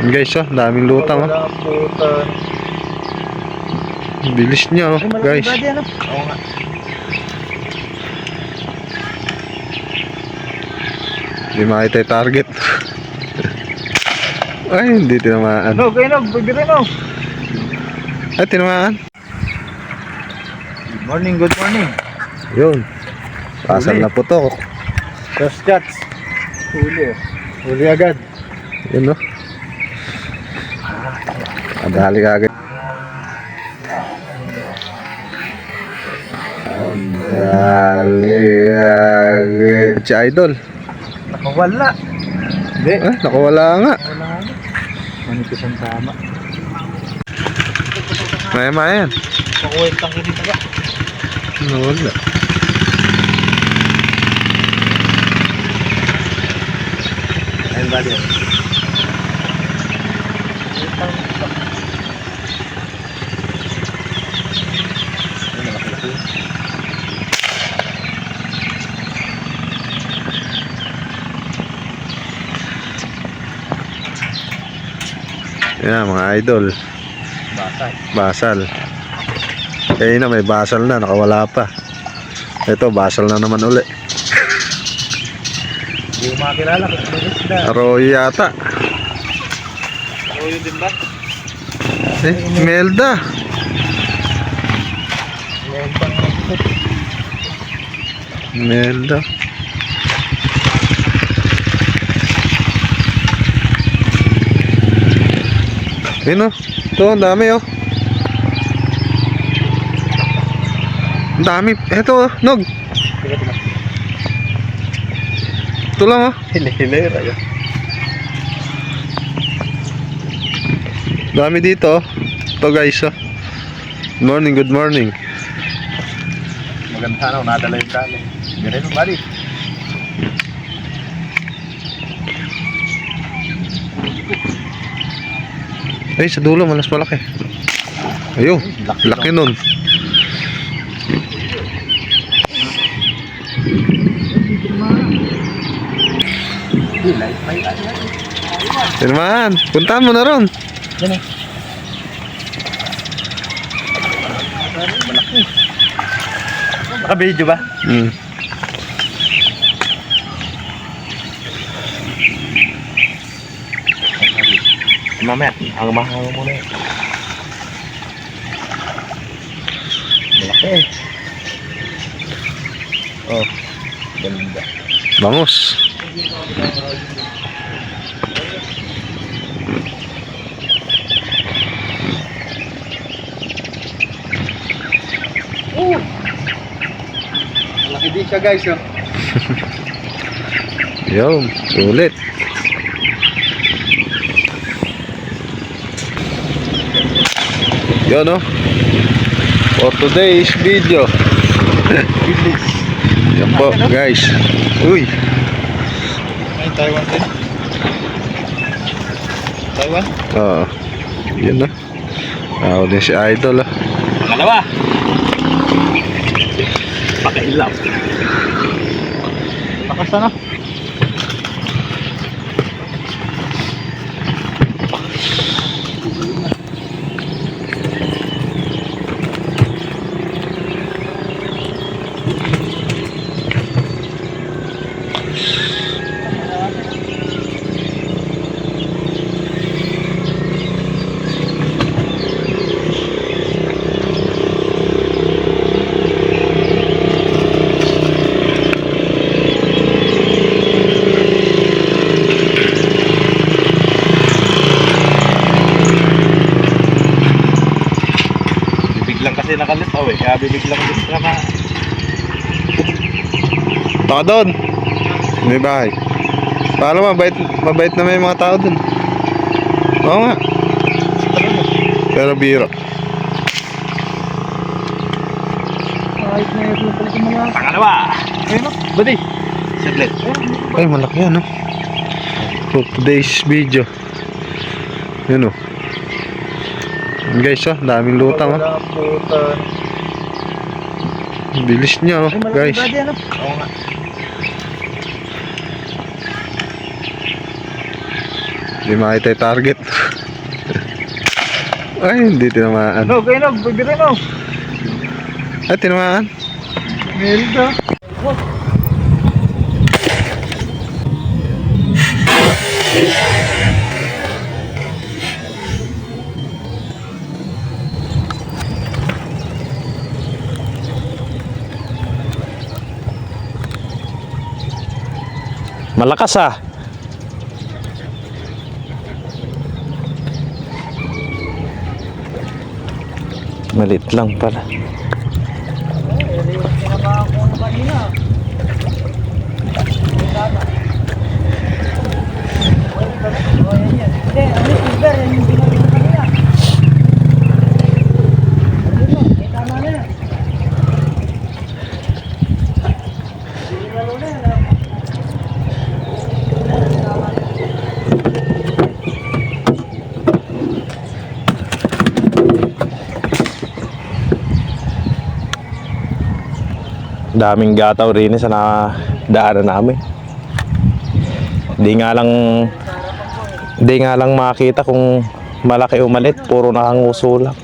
Guys, oh, daming lutang. Oh. Putan. Bilis niya, oh, guys. ano? Oo nga. Hindi makita yung target. Ay, hindi tinamaan. No, kayo no, bibiri no. Ay, tinamaan. Good morning, good morning. Yun. Pasal na putok. First shots. Huli. oh. Huli agad. Yun, oh. Adali ka agad. Adali agad. Si Idol. Nakawala. Hindi. Eh, nakawala nga. Wala nga. Manipis ang tama. Maya maya yan. Pakuwit lang dito ba? Nawala. Ayun ba Yan, mga idol. Basay. Basal. Eh na, may basal na. Nakawala pa. Ito, basal na naman uli. Hindi mo makakilala kung ano isda. Arroyo yata. Yun din ba? Eh, Melda. Nagtut. Melda. Yun oh. Ito, ang dami oh. Ang dami. Ito oh, nog. Ito lang oh. Hili-hili. Dami dito oh. Ito guys oh. Good morning, good morning. Maganda kung nadala yung dali. Ganun yung Ay, sa dulo, malas malaki. Ayun, Laki, laki nun. Naman, puntahan mo na ron. Yan eh. Malaki. Naka-video ba? Hmm. Mamaya, ang mahal mo na yun. Malaki. Oh, ganda. Bangus. Malaki din siya guys, oh. Yun, sulit. Yun oh. For today's video. Yan po, guys. Uy, Taiwan din. Taiwan? Oo. Yun na. Ako din si Idol ah. Pangalawa. Pakailaw. Lakas ano lang kasi nakalitaw eh. Kaya bibig lang din ka na. Baka doon. May bahay. Paano mabait, mabait na may mga tao doon. Oo nga. Pero biro. Kahit na yun pala sa mga... Pangalawa. Ayun o. Badi. Saglit. Ay, malaki yan, no? For today's video. Yun, oh. Guys, oh. Daming lutang, oh. Bilis niya, oh, guys. ano? Oo nga. Hindi makita yung target. Ay, hindi tinamaan. No, kayo no, bibira no. Ay, tinamaan. Meron ka. Malakas ah. Malit lang pala. Hindi, ano, silver, yan yung binagyan ko kanina. Ayun, no, eh, tama na yan. Sinigalo na yan, ah. Daming gataw rin sa na namin. Di nga lang di nga lang makita kung malaki o malit, puro nakanguso lang.